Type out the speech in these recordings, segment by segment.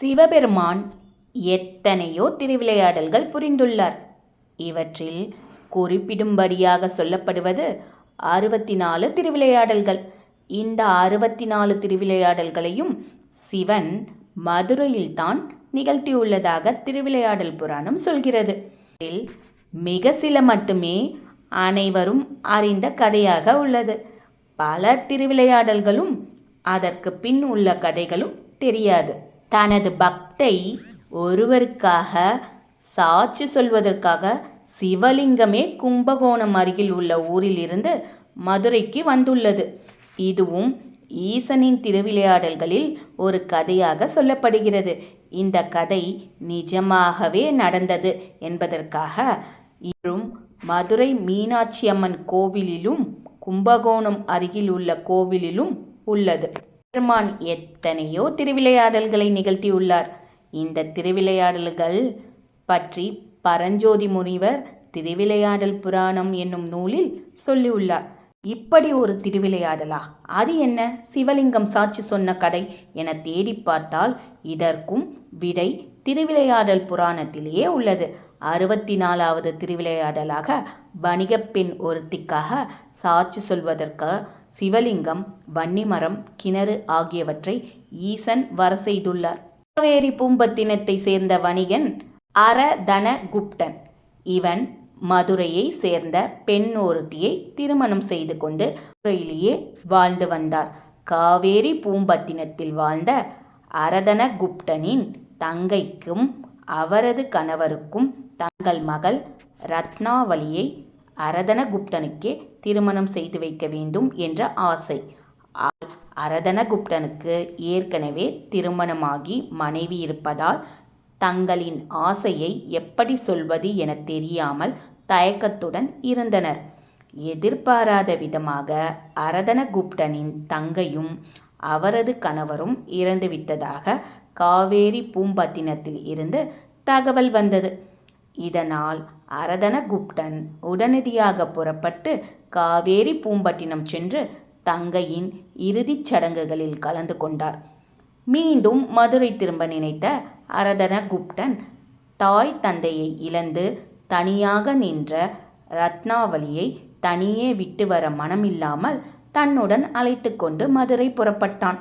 சிவபெருமான் எத்தனையோ திருவிளையாடல்கள் புரிந்துள்ளார். இவற்றில் குறிப்பிடும்படியாக சொல்லப்படுவது அறுபத்தி நாலு திருவிளையாடல்கள். இந்த அறுபத்தி நாலு திருவிளையாடல்களையும் சிவன் மதுரையில்தான் நிகழ்த்தியுள்ளதாக திருவிளையாடல் புராணம் சொல்கிறது. இதில் மிக சில மட்டுமே அனைவரும் அறிந்த கதையாக உள்ளது. பல திருவிளையாடல்களும் அதற்கு பின் உள்ள கதைகளும் தெரியாது. தனது பக்தை ஒருவருக்காக சாட்சி சொல்வதற்காக சிவலிங்கமே கும்பகோணம் அருகில் உள்ள ஊரிலிருந்து மதுரைக்கு வந்துள்ளது. இதுவும் ஈசனின் திருவிளையாடல்களில் ஒரு கதையாக சொல்லப்படுகிறது. இந்த கதை நிஜமாகவே நடந்தது என்பதற்காக இன்றும் மதுரை மீனாட்சி அம்மன் கோவிலிலும் கும்பகோணம் அருகில் உள்ள கோவிலிலும் உள்ளது. பெருமான் எத்தனையோ திருவிளையாடல்களை நிகழ்த்தியுள்ளார். இந்த திருவிளையாடல்கள் பற்றி பரஞ்சோதி முனிவர் திருவிளையாடல் புராணம் என்னும் நூலில் சொல்லியுள்ளார். இப்படி ஒரு திருவிளையாடலா? அது என்ன? சிவலிங்கம் சாட்சி சொன்ன கதை என தேடி பார்த்தால் இதற்கும் விடை திருவிளையாடல் புராணத்திலேயே உள்ளது. அறுபத்தி நாலாவது திருவிளையாடலாக வணிகப்பெண் ஒருத்திக்காக சாட்சி சொல்வதற்கு சிவலிங்கம் வன்னிமரம் கிணறு ஆகியவற்றை ஈசன் வர செய்துள்ளார். காவேரி பூம்பத்தினத்தை சேர்ந்த வணிகன் அரதன குப்டன் இவன் மதுரையை சேர்ந்த பெண் ஒருத்தியை திருமணம் செய்து கொண்டு மதுரையிலேயே வாழ்ந்து வந்தார். காவேரி பூம்பத்தினத்தில் வாழ்ந்த அரதன குப்டனின் தங்கைக்கும் அவரது கணவருக்கும் தங்கள் மகள் ரத்னாவளியை அரதனகுப்தனுக்கே திருமணம் செய்து வைக்க வேண்டும் என்ற ஆசை. அரதனகுப்தனுக்கு ஏற்கனவே திருமணமாகி மனைவி இருப்பதால் தங்களின் ஆசையை எப்படி சொல்வது என தெரியாமல் தயக்கத்துடன் இருந்தனர். எதிர்பாராத விதமாக அரதனகுப்தனின் தங்கையும் அவரது கணவரும் இறந்துவிட்டதாக காவேரி பூம்பத்தினத்தில் இருந்து தகவல் வந்தது. இதனால் அரதனகுப்டன் உடனடியாக புறப்பட்டு காவேரி பூம்பட்டினம் சென்று தங்கையின் இறுதிச் சடங்குகளில் கலந்து கொண்டார். மீண்டும் மதுரை திரும்ப நினைத்த அரதனகுப்டன் தாய் தந்தையை இழந்து தனியாக நின்ற ரத்னாவளியை தனியே விட்டு வர மனமில்லாமல் தன்னுடன் அழைத்து கொண்டு மதுரை புறப்பட்டான்.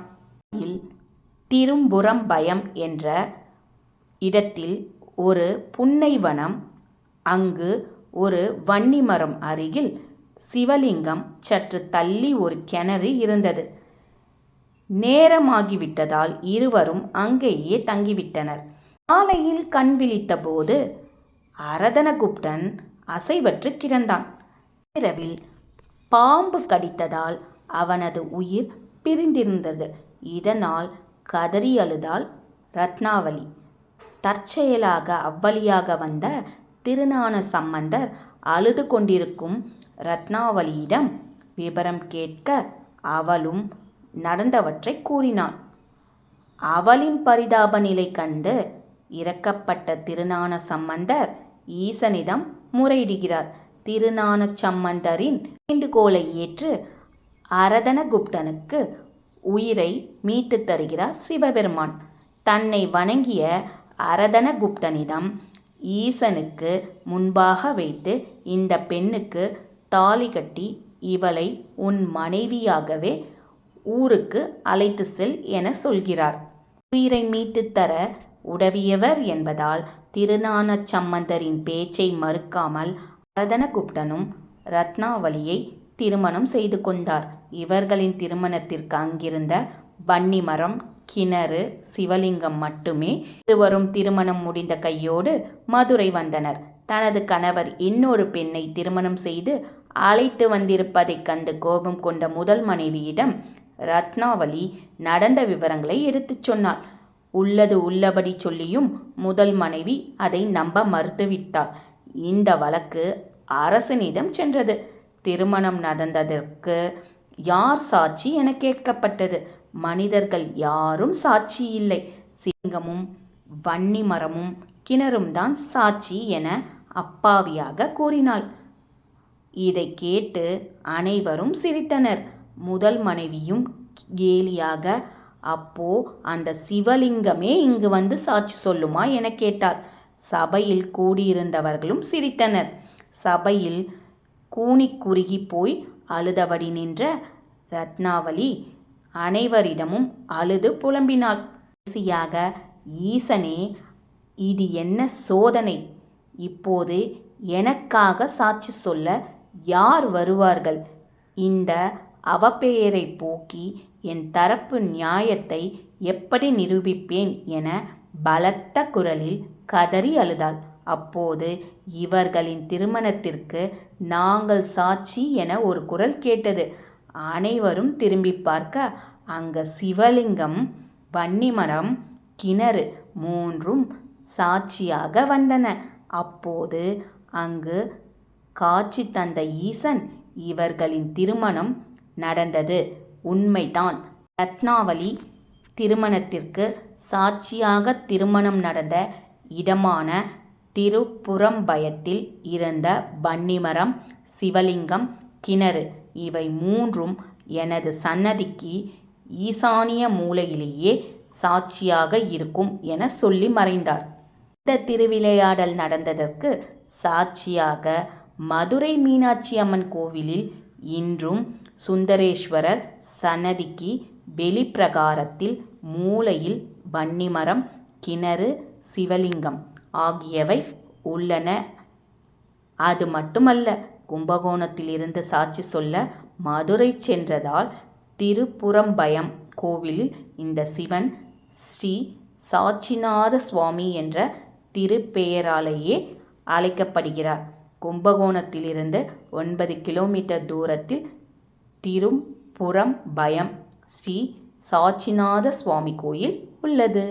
திரும்புறம்பயம் என்ற இடத்தில் ஒரு புன்னைவனம் அங்கு ஒரு வன்னிமரம் அருகில் சிவலிங்கம் சற்று தள்ளி ஒரு கிணறு இருந்தது. நேரமாகிவிட்டதால் இருவரும் அங்கேயே தங்கிவிட்டனர். காலையில் கண் விழித்தபோது அரதனகுப்டன் அசைவற்று கிடந்தான். இரவில் பாம்பு கடித்ததால் அவனது உயிர் பிரிந்திருந்தது. இதனால் கதறி அழுதாள் ரத்னாவலி தற்செயலாக அவ்வழியாக வந்த திருஞான சம்பந்தர் அழுது கொண்டிருக்கும் ரத்னாவலியிடம் விபரம் கேட்க அவளும் நடந்தவற்றை கூறினாள் அவளின் பரிதாப நிலை கண்டு இறக்கப்பட்ட திருநான சம்பந்தர் ஈசனிடம் முறையிடுகிறார். திருநான சம்பந்தரின் வேண்டுகோளை ஏற்று அரதனகுப்தனுக்கு உயிரை மீட்டு தருகிறார் சிவபெருமான். தன்னை வணங்கிய அரதனகுப்தனிடம் ஈசனுக்கு முன்பாக வைத்து இந்த பெண்ணுக்கு தாலி கட்டி இவளை உன் மனைவியாகவே ஊருக்கு அழைத்து செல் என சொல்கிறார். உயிரை மீட்டு தர உதவியவர் என்பதால் திருஞான சம்பந்தரின் பேச்சை மறுக்காமல் அரதனகுப்தனும் ரத்னாவளியை திருமணம் செய்து கொண்டார். இவர்களின் திருமணத்திற்கு அங்கிருந்த வன்னிமரம் கிணறு சிவலிங்கம் மட்டுமே இருவரும் திருமணம் முடிந்த கையோடு மதுரை வந்தனர். தனது கணவர் இன்னொரு பெண்ணை திருமணம் செய்து அழைத்து வந்திருப்பதைக் கண்டு கோபம் கொண்ட முதல் மனைவியிடம் ரத்னாவளி நடந்த விவரங்களை எடுத்துச் சொன்னாள். உள்ளது உள்ளபடி சொல்லியும் முதல் மனைவி அதை நம்ப மறுத்துவிட்டாள். இந்த வழக்கு அரசனிடம் சென்றது. திருமணம் நடந்ததற்கு யார் சாட்சி என கேட்கப்பட்டது. மனிதர்கள் யாரும் சாட்சி இல்லை. சிங்கமும் வன்னி மரமும் கிணறும் தான் சாட்சி என அப்பாவியாக கூறினாள். இதை கேட்டு அனைவரும் சிரித்தனர். முதல் மனைவியும் கேலியாக அப்போ அந்த சிவலிங்கமே இங்கு வந்து சாட்சி சொல்லுமா? என கேட்டார் சபையில் கூடியிருந்தவர்களும் சிரித்தனர். சபையில் கூனி குறுகி போய் அழுதபடி நின்ற ரத்னாவளி அனைவரிடமும் அழுது புலம்பினாள். கடைசியாக ஈசனே இது என்ன சோதனை? இப்போது எனக்காக சாட்சி சொல்ல யார் வருவார்கள்? இந்த அவப்பெயரை போக்கி என் தரப்பு நியாயத்தை எப்படி நிரூபிப்பேன் என பலத்த குரலில் கதறி அழுதாள். அப்போது இவர்களின் திருமணத்திற்கு நாங்கள் சாட்சி என ஒரு குரல் கேட்டது. அனைவரும் திரும்பி பார்க்க அங்க சிவலிங்கம் வன்னிமரம் கிணறு மூன்றும் சாட்சியாக வந்தன. அப்போது அங்கு காட்சி தந்த ஈசன் இவர்களின் திருமணம் நடந்தது. உண்மைதான். ரத்னாவளி திருமணத்திற்கு சாட்சியாக திருமணம் நடந்த இடமான திருப்புறம்பயத்தில் இருந்த வன்னிமரம் சிவலிங்கம் கிணறு இவை மூன்றும் எனது சன்னதிக்கு ஈசானிய மூலையிலேயே சாட்சியாக இருக்கும் என சொல்லி மறைந்தார். இந்த திருவிளையாடல் நடந்ததற்கு சாட்சியாக மதுரை மீனாட்சி அம்மன் கோவிலில் இன்றும் சுந்தரேஸ்வரர் சன்னதிக்கு வெளிப்பிரகாரத்தில் மூலையில் வன்னிமரம் கிணறு சிவலிங்கம் ஆகியவை உள்ளன. அது மட்டுமல்ல கும்பகோணத்திலிருந்து சாட்சி சொல்ல மதுரை சென்றதால் திருப்புறம்பயம் கோவிலில் இந்த சிவன் ஸ்ரீ சாட்சிநாத சுவாமி என்ற திருப்பெயராலேயே அழைக்கப்படுகிறார். கும்பகோணத்திலிருந்து ஒன்பது கிலோமீட்டர் தூரத்தில் திருப்புறம்பயம் ஸ்ரீ சாட்சிநாத சுவாமி கோயில் உள்ளது.